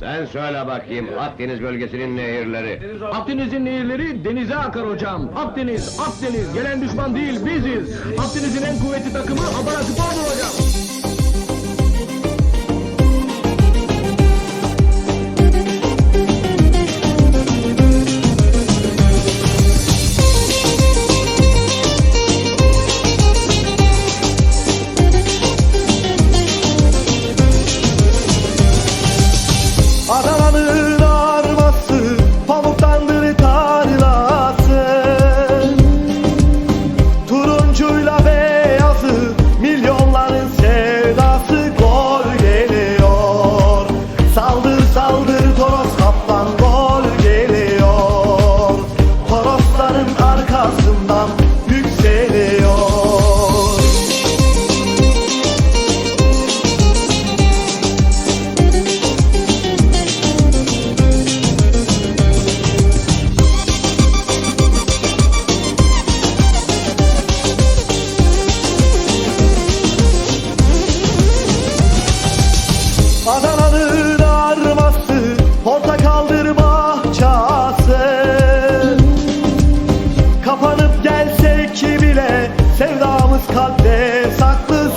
Sen söyle bakayım Akdeniz bölgesinin nehirleri. Akdeniz'in nehirleri denize akar hocam. Akdeniz, Akdeniz. Gelen düşman değil biziz. Akdeniz'in en kuvvetli takımı Adana Spor'dur Torosların alıp gelsek bile Sevdamız kalpte saklı